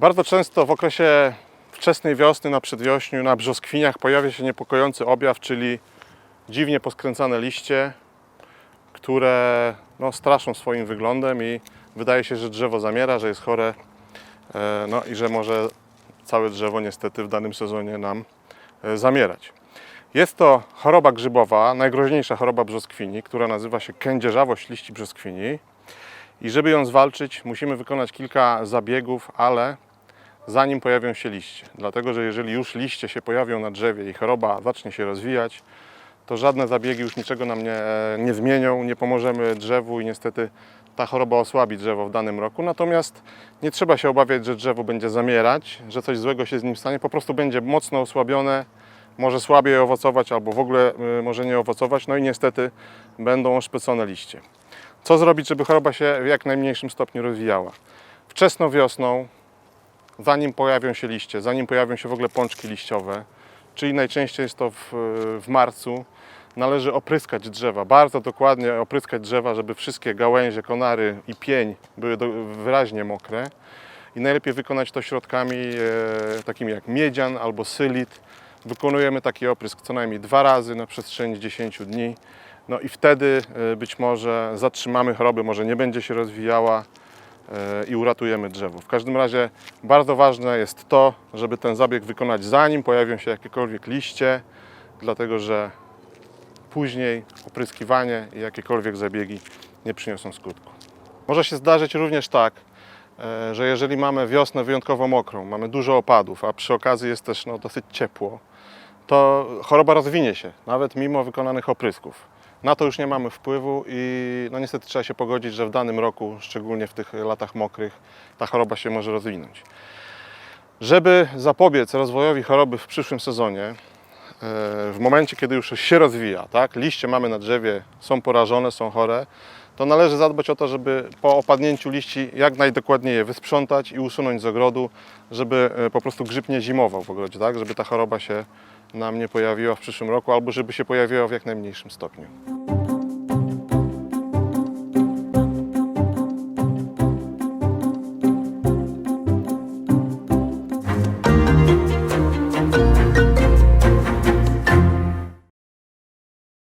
Bardzo często w okresie wczesnej wiosny, na przedwiośniu, na brzoskwiniach pojawia się niepokojący objaw, czyli dziwnie poskręcane liście, które no, straszą swoim wyglądem i wydaje się, że drzewo zamiera, że jest chore e, no, i że może całe drzewo niestety w danym sezonie nam e, zamierać. Jest to choroba grzybowa, najgroźniejsza choroba brzoskwini, która nazywa się kędzierzawość liści brzoskwini. I żeby ją zwalczyć, musimy wykonać kilka zabiegów, ale zanim pojawią się liście. Dlatego, że jeżeli już liście się pojawią na drzewie i choroba zacznie się rozwijać, to żadne zabiegi już niczego nam nie, nie zmienią, nie pomożemy drzewu i niestety ta choroba osłabi drzewo w danym roku. Natomiast nie trzeba się obawiać, że drzewo będzie zamierać, że coś złego się z nim stanie. Po prostu będzie mocno osłabione, może słabiej owocować albo w ogóle y, może nie owocować. No i niestety będą oszpecone liście. Co zrobić, żeby choroba się w jak najmniejszym stopniu rozwijała? Wczesną wiosną, zanim pojawią się liście, zanim pojawią się w ogóle pączki liściowe, czyli najczęściej jest to w, w marcu, należy opryskać drzewa, bardzo dokładnie opryskać drzewa, żeby wszystkie gałęzie, konary i pień były do, wyraźnie mokre. I najlepiej wykonać to środkami e, takimi jak miedzian albo sylit. Wykonujemy taki oprysk co najmniej dwa razy na przestrzeni 10 dni. No i wtedy e, być może zatrzymamy chorobę, może nie będzie się rozwijała i uratujemy drzewo. W każdym razie bardzo ważne jest to, żeby ten zabieg wykonać zanim pojawią się jakiekolwiek liście, dlatego że później opryskiwanie i jakiekolwiek zabiegi nie przyniosą skutku. Może się zdarzyć również tak, e, że jeżeli mamy wiosnę wyjątkowo mokrą, mamy dużo opadów, a przy okazji jest też no, dosyć ciepło, to choroba rozwinie się, nawet mimo wykonanych oprysków. Na to już nie mamy wpływu i no niestety trzeba się pogodzić, że w danym roku, szczególnie w tych latach mokrych, ta choroba się może rozwinąć. Żeby zapobiec rozwojowi choroby w przyszłym sezonie, e, w momencie, kiedy już się rozwija, tak, liście mamy na drzewie, są porażone, są chore, to należy zadbać o to, żeby po opadnięciu liści jak najdokładniej je wysprzątać i usunąć z ogrodu, żeby e, po prostu grzyb nie zimował w ogrodzie, tak, żeby ta choroba się nam nie pojawiła w przyszłym roku albo żeby się pojawiła w jak najmniejszym stopniu.